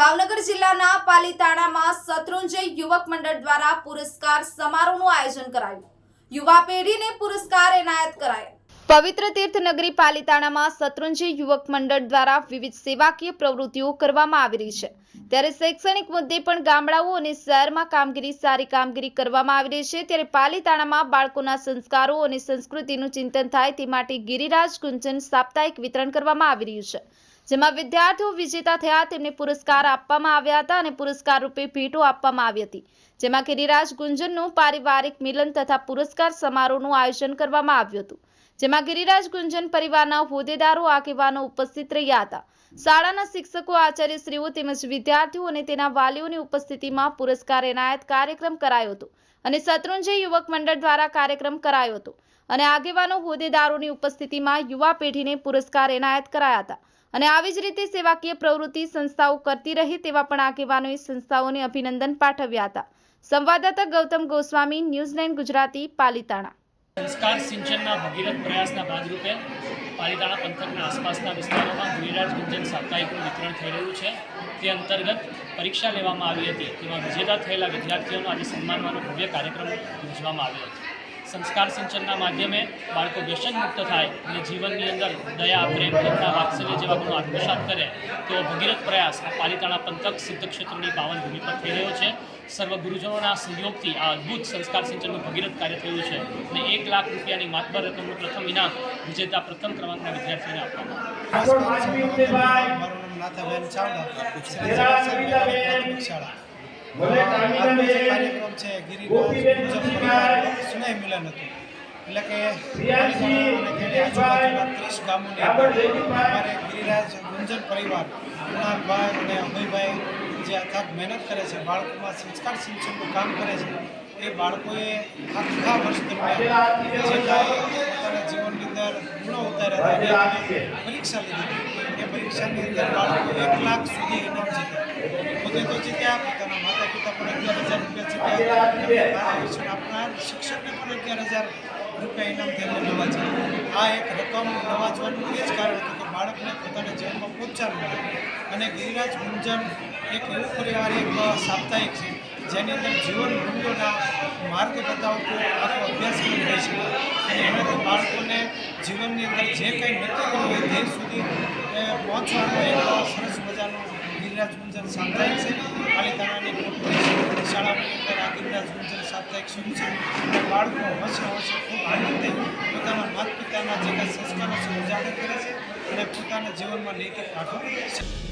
ભાવનગર જિલ્લાના પાલીતાણામાં શત્રુંજય યુવક મંડળ દ્વારા પુરસ્કાર સમારોહનું આયોજન કરાયું. યુવા પેઢીને પુરસ્કાર એનાયત કરાયા. પવિત્ર તીર્થનગરી પાલીતાણામાં શત્રુંજય યુવક મંડળ દ્વારા વિવિધ સેવાકીય પ્રવૃત્તિઓ કરવામાં આવી રહી છે. ત્યારે શૈક્ષણિક મુદ્દે પણ ગામડાઓ અને શહેરમાં કામગીરી સારી કામગીરી કરવામાં આવી રહી છે. ત્યારે પાલીતાણામાં બાળકોના સંસ્કારો અને સંસ્કૃતિનું ચિંતન થાય તે માટે ગિરિરાજ ગુંજન સાપ્તાહિક વિતરણ કરવામાં આવી રહ્યું છે. જેમાં વિદ્યાર્થીઓ વિજેતા થયા, તેમને પુરસ્કાર આપવામાં આવ્યા હતા અને પુરસ્કાર રૂપે ભેટો આપવામાં આવી હતી. જેમાં ગિરિરાજ ગુંજનનું પારિવારિક મિલન તથા પુરસ્કાર સમારોહનું આયોજન કરવામાં આવ્યું હતું. જેમાં ગિરિરાજ ગુંજન પરિવારના હોદ્દેદારો, આગેવાનો ઉપસ્થિત રહ્યા હતા. શાળાના શિક્ષકો, આચાર્યશ્રીઓ તેમજ વિદ્યાર્થીઓ અને તેના વાલીઓની ઉપસ્થિતિમાં પુરસ્કાર એનાયત કાર્યક્રમ કરાયો હતો અને શત્રુંજય યુવક મંડળ દ્વારા કાર્યક્રમ કરાયો હતો. અને આગેવાનો હોદ્દેદારોની ઉપસ્થિતિમાં યુવા પેઢીને પુરસ્કાર એનાયત કરાયા હતા. અને આવી જ રીતે સેવાકીય પ્રવૃત્તિ સંસ્થાઓ કરતી રહે તેવા પણ આગેવાનોએ સંસ્થાઓને અભિનંદન પાઠવ્યા હતા. સંવાદદાતા ગૌતમ ગોસ્વામી, ન્યૂઝ ગુજરાતી, પાલિતાણા. સંસ્કાર સિંચનના ભગીરથ પ્રયાસના ભાગરૂપે પાલિતાણા પંથકના આસપાસના વિસ્તારોમાં ગિરિરાજ ગુંજન સાપ્તાહિકનું વિતરણ થઈ રહ્યું છે. તે અંતર્ગત પરીક્ષા લેવામાં આવી હતી. તેમાં વિજેતા થયેલા વિદ્યાર્થીઓનું આજે સન્માનવાનો ભવ્ય કાર્યક્રમ યોજવામાં આવ્યો હતો. સંસ્કાર સિંચનના માધ્યમે બાળકો વ્યસનમુક્ત થાય અને જીવનની અંદર દયા પ્રેમ કરુણા વાત્સલ્ય જેવા ગુણો આત્મસાત કરે તેવો ભગીરથ પ્રયાસ આ પાલિતાણા પંથક સિદ્ધ ક્ષેત્રની પાવન ભૂમિ પર થઈ રહ્યો છે. સર્વ ગુરુજનોના સહયોગથી આ અદ્ભુત સંસ્કાર સિંચનનું ભગીરથ કાર્ય થયું છે અને એક લાખ રૂપિયાની માતબર રકમનું પ્રથમ ઇનામ વિજેતા પ્રથમ ક્રમાંકના વિદ્યાર્થીઓને આપવામાં આવ્યું નાથાબેન ચાવડા. પ્રાથમિક આજનો જે કાર્યક્રમ છે ગિરિરાજ સ્નેહ મિલન હતું. એટલે કે ત્રીસ ગામોની અમારે ગિરિરાજ ગુંજન પરિવાર કુણાલભાઈ અને અભયભાઈ જે અથાગ મહેનત કરે છે બાળકોમાં સંસ્કાર સિંચનનું કામ કરે છે એ બાળકોએ આખા વર્ષ દરમિયાન જે પોતાના જીવનની અંદર ગુણો ઉતાર્યા હતા પરીક્ષા લીધી. એ પરીક્ષાની અંદર બાળકો એક લાખ સુધી ઇનામ જીત્યા. પોતે તો જીત્યા. પોતાના માતા પિતા પણ અગિયાર હજાર રૂપિયા જીત્યા. માર્ગદર્શન આપનાર શિક્ષકને પણ અગિયાર હજાર રૂપિયા ઇનામ તેમને નવાજ્યા. આ એક રકમ નવાજવાનું એ જ કારણ હતું કે બાળકને પોતાના જીવનમાં પ્રોત્સાહન અને ગિરિરાજ ગુંજન એક એવું પરિવાર એક સાપ્તાહિક છે, જેની અંદર જીવન મૂલ્યોના માર્ગ બતાવતો આખો અભ્યાસક્રમ હોય છે. અને એનાથી બાળકોને જીવનની અંદર જે કંઈ નક્કી કરવું હોય તે સુધી પહોંચવાનો એક ગિરિરાજ ગુંજન સાપ્તાહિક છે પાલિતાણાની મોટી શાળાઓની અંદર આ ગિરિરાજ ગુંજન સાપ્તાહિક શરૂ છે અને બાળકો હશે હશે ખૂબ આનંદે પોતાના માતા પિતાના જે કાંઈ સંસ્કારો છે ઉજાગર કરે છે અને પોતાના જીવનમાં નૈતિક પાઠો છે